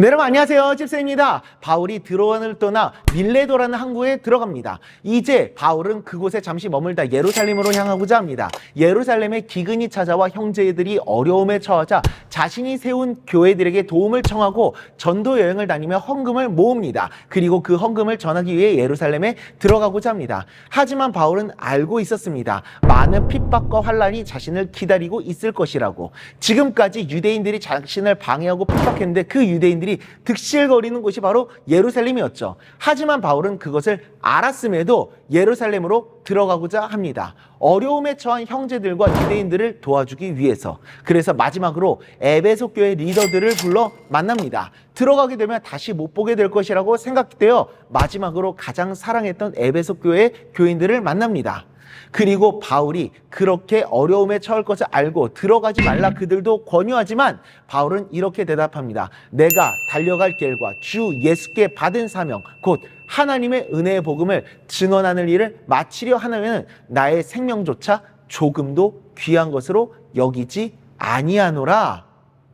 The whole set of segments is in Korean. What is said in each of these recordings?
네, 여러분 안녕하세요. 집사입니다. 바울이 드로안을 떠나 밀레도라는 항구에 들어갑니다. 이제 바울은 그곳에 잠시 머물다 예루살렘으로 향하고자 합니다. 예루살렘에 기근이 찾아와 형제들이 어려움에 처하자 자신이 세운 교회들에게 도움을 청하고 전도 여행을 다니며 헌금을 모읍니다. 그리고 그 헌금을 전하기 위해 예루살렘에 들어가고자 합니다. 하지만 바울은 알고 있었습니다. 많은 핍박과 환란이 자신을 기다리고 있을 것이라고. 지금까지 유대인들이 자신을 방해하고 핍박했는데 그 유대인들이 득실거리는 곳이 바로 예루살렘이었죠. 하지만 바울은 그것을 알았음에도 예루살렘으로 들어가고자 합니다. 어려움에 처한 형제들과 유대인들을 도와주기 위해서. 그래서 마지막으로 에베소 교회 리더들을 불러 만납니다. 들어가게 되면 다시 못 보게 될 것이라고 생각되어 마지막으로 가장 사랑했던 에베소 교회 교인들을 만납니다. 그리고 바울이 그렇게 어려움에 처할 것을 알고 들어가지 말라 그들도 권유하지만 바울은 이렇게 대답합니다. 내가 달려갈 길과 주 예수께 받은 사명, 곧 하나님의 은혜의 복음을 증언하는 일을 마치려 하나면 나의 생명조차 조금도 귀한 것으로 여기지 아니하노라.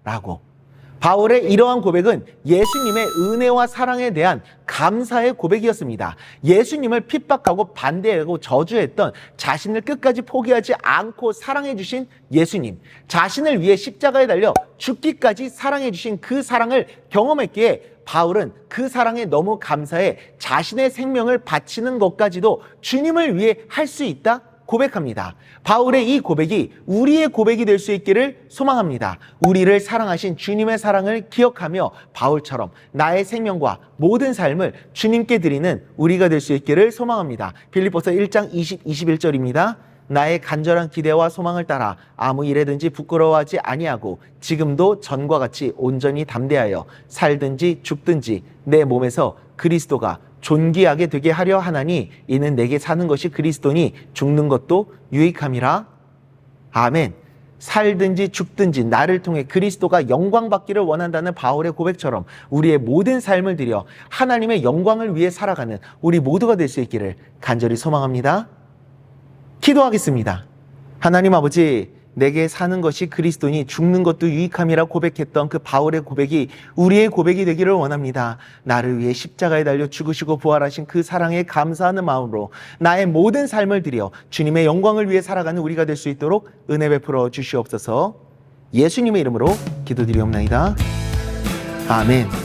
라고. 바울의 이러한 고백은 예수님의 은혜와 사랑에 대한 감사의 고백이었습니다. 예수님을 핍박하고 반대하고 저주했던 자신을 끝까지 포기하지 않고 사랑해주신 예수님, 자신을 위해 십자가에 달려 죽기까지 사랑해주신 그 사랑을 경험했기에 바울은 그 사랑에 너무 감사해 자신의 생명을 바치는 것까지도 주님을 위해 할 수 있다 고백합니다. 바울의 이 고백이 우리의 고백이 될 수 있기를 소망합니다. 우리를 사랑하신 주님의 사랑을 기억하며 바울처럼 나의 생명과 모든 삶을 주님께 드리는 우리가 될 수 있기를 소망합니다. 빌립보서 1장 20, 21절입니다. 나의 간절한 기대와 소망을 따라 아무 일에든지 부끄러워하지 아니하고 지금도 전과 같이 온전히 담대하여 살든지 죽든지 내 몸에서 그리스도가 존귀하게 되게 하려 하나니 이는 내게 사는 것이 그리스도니 죽는 것도 유익함이라. 아멘. 살든지 죽든지 나를 통해 그리스도가 영광 받기를 원한다는 바울의 고백처럼 우리의 모든 삶을 들여 하나님의 영광을 위해 살아가는 우리 모두가 될 수 있기를 간절히 소망합니다. 기도하겠습니다. 하나님 아버지, 내게 사는 것이 그리스도니 죽는 것도 유익함이라 고백했던 그 바울의 고백이 우리의 고백이 되기를 원합니다. 나를 위해 십자가에 달려 죽으시고 부활하신 그 사랑에 감사하는 마음으로 나의 모든 삶을 들여 주님의 영광을 위해 살아가는 우리가 될 수 있도록 은혜 베풀어 주시옵소서 예수님의 이름으로 기도드리옵나이다. 아멘.